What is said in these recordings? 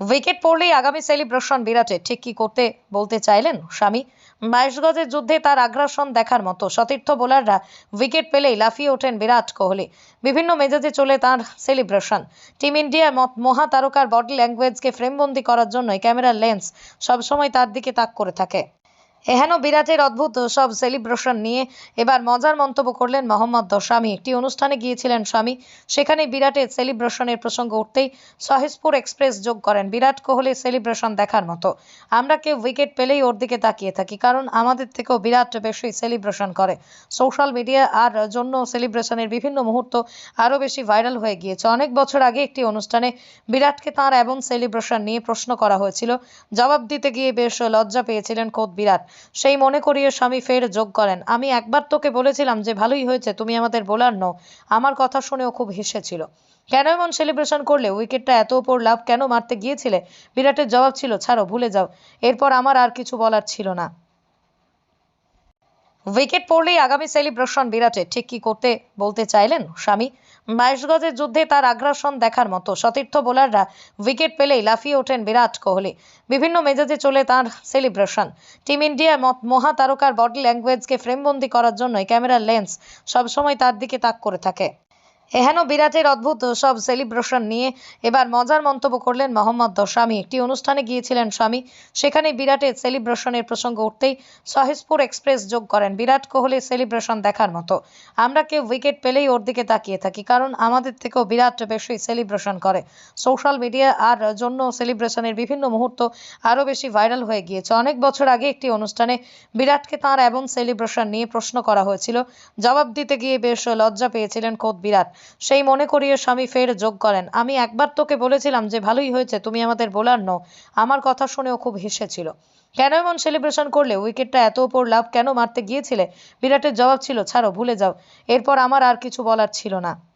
Wicket পড়লেই আগামী celebration বিরাটের ঠিক কি করতে বলতে চাইলেন স্বামী? বাইশ গজের যুদ্ধে তার আগ্রাসন দেখার মতো সতীর্থ বোলাররা উইকেট পেলেই লাফিয়ে ওঠেন বিরাট কোহলি। বিভিন্ন মেজাজে চলে তার সেলিব্রেশন। টিম ইন্ডিয়ার মহাতারকার বডি ল্যাঙ্গুয়েজকে ফ্রেমবন্দি করার জন্যই ক্যামেরার লেন্স সবসময় তার দিকে তাক করে থাকে। এহেন বিরাটের অদ্ভুত সব সেলিব্রেশন নিয়ে এবার মজার মন্তব্য করলেন মোহাম্মদ স্বামী একটি অনুষ্ঠানে গিয়েছিলেন স্বামী। সেখানে বিরাটের সেলিব্রেশনের প্রসঙ্গ উঠতেই সহেজপুর এক্সপ্রেস যোগ করেন। বিরাট কোহলি সেলিব্রেশন দেখার মতো। আমরা কেউ উইকেট পেলেই ওর দিকে তাকিয়ে থাকি, কারণ আমাদের থেকেও বিরাট বেশি সেলিব্রেশন করে। সোশ্যাল মিডিয়া আর জন্য সেলিব্রেশনের বিভিন্ন মুহূর্ত আরও বেশি ভাইরাল হয়ে গিয়েছে। অনেক বছর আগে একটি অনুষ্ঠানে বিরাটকে তার এবং সেলিব্রেশন নিয়ে প্রশ্ন করা হয়েছিল। জবাব দিতে গিয়ে বেশ লজ্জা পেয়েছিলেন খোদ বিরাট। সেই মনে করিয়ে স্বামী ফের যোগ করেন। আমি একবার তোকে বলেছিলাম যে ভালোই হয়েছে, তুমি আমাদের বোলার নও। আমার কথা শুনেও খুব হেসেছিল। কেন এমন সেলিব্রেশন করলে? উইকেটটা এত ওপর লাভ কেন মারতে গিয়েছিলে? বিরাটের জবাব ছিল, ছাড়ো, ভুলে যাও। এরপর আমার আর কিছু বলার ছিল না। উইকেট পড়লেই আগামী সেলিব্রেশন বিরাটের। ঠিক কি করতে বলতে চাইলেন স্বামী? বাইশ গজের যুদ্ধে তার আগ্রাসন দেখার মতো। সতীর্থ বোলাররা উইকেট পেলেই লাফিয়ে ওঠেন বিরাট কোহলি। বিভিন্ন মেজাজে চলে তার সেলিব্রেশন টিম ইন্ডিয়ার মহাতারকার বডি ল্যাঙ্গুয়েজকে ফ্রেমবন্দি করার জন্যই ক্যামেরার লেন্স সবসময় তার দিকে তাক করে থাকে। এহেন বিরাটের অদ্ভুত সব সেলিব্রেশন নিয়ে এবার মজার মন্তব্য করলেন মোহাম্মদ স্বামী একটি অনুষ্ঠানে গিয়েছিলেন স্বামী। সেখানে বিরাটের সেলিব্রেশনের প্রসঙ্গ উঠতেই সহেজপুর এক্সপ্রেস যোগ করেন। বিরাট কোহলির সেলিব্রেশন দেখার মতো। আমরা কেউ উইকেট পেলেই ওর দিকে তাকিয়ে থাকি, কারণ আমাদের থেকেও বিরাট বেশি সেলিব্রেশন করে। সোশ্যাল মিডিয়া আর জন্য সেলিব্রেশনের বিভিন্ন মুহূর্ত আরও বেশি ভাইরাল হয়ে গিয়েছে। অনেক বছর আগে একটি অনুষ্ঠানে বিরাটকে তার এমন সেলিব্রেশন নিয়ে প্রশ্ন করা হয়েছিল। জবাব দিতে গিয়ে বেশ লজ্জা পেয়েছিলেন খোদ বিরাট। সেই মনে করিয়ে স্বামী ফের যোগ করেন। আমি একবার তোকে বলেছিলাম যে, ভালোই হয়েছে, তুমি আমাদের বোলার নও। আমার কথা শুনেও খুব হেসেছিল কেন এমন সেলিব্রেশন করলে? উইকেটটা এত ওপর লাভ কেন মারতে গিয়েছিলে? বিরাটের জবাব ছিল, ছাড়ো, ভুলে যাও। এরপর আমার আর কিছু বলার ছিল না।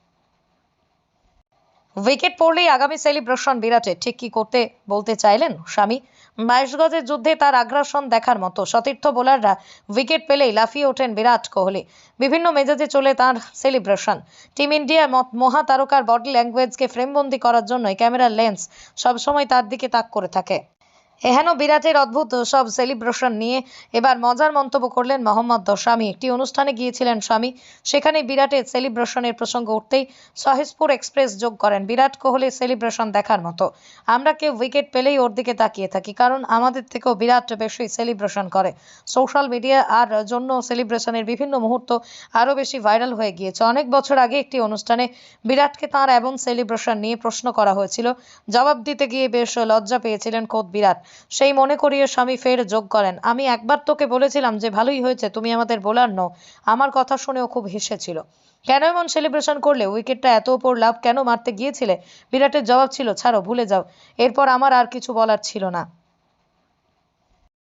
উইকেট পড়লেই আগামী সেলিব্রেশন বিরাটের ঠিক কি করতে বলতে চাইলেন স্বামী? বাইশ গজের যুদ্ধে তার আগ্রাসন দেখার মতো। সতীর্থ বোলাররা উইকেট পেলেই লাফিয়ে ওঠেন বিরাট কোহলি। বিভিন্ন মেজাজে চলে তার সেলিব্রেশন। টিম ইন্ডিয়ার মহাতারকার বডি ল্যাঙ্গুয়েজকে ফ্রেমবন্দি করার জন্যই ক্যামেরার লেন্স সবসময় তার দিকে তাক করে থাকে। এহেন বিরাটের অদ্ভুত সব সেলিব্রেশন নিয়ে এবার মজার মন্তব্য করলেন মোহাম্মদ স্বামী একটি অনুষ্ঠানে গিয়েছিলেন স্বামী। সেখানে বিরাটের সেলিব্রেশনের প্রসঙ্গ উঠতেই সহেজপুর এক্সপ্রেস যোগ করেন। বিরাট কোহলির সেলিব্রেশন দেখার মতো। আমরা কেউ উইকেট পেলেই ওর দিকে তাকিয়ে থাকি, কারণ আমাদের থেকেও বিরাট বেশি সেলিব্রেশন করে। সোশ্যাল মিডিয়া আর জন্য সেলিব্রেশনের বিভিন্ন মুহূর্ত আরও বেশি ভাইরাল হয়ে গিয়েছে। অনেক বছর আগে একটি অনুষ্ঠানে বিরাটকে তার এমন সেলিব্রেশন নিয়ে প্রশ্ন করা হয়েছিল। জবাব দিতে গিয়ে বেশ লজ্জা পেয়েছিলেন খোদ বিরাট। সেই মনে করিয়ে স্বামী ফের যোগ করেন। আমি একবার তোকে বলেছিলাম যে ভালোই হয়েছে, তুমি আমাদের বোলার নও। আমার কথা শুনেও খুব হেসেছিল। কেন এমন সেলিব্রেশন করলে? উইকেটটা এত ওপর লাভ কেন মারতে গিয়েছিলে? বিরাটের জবাব ছিল, ছাড়ো, ভুলে যাও। এরপর আমার আর কিছু বলার ছিল না।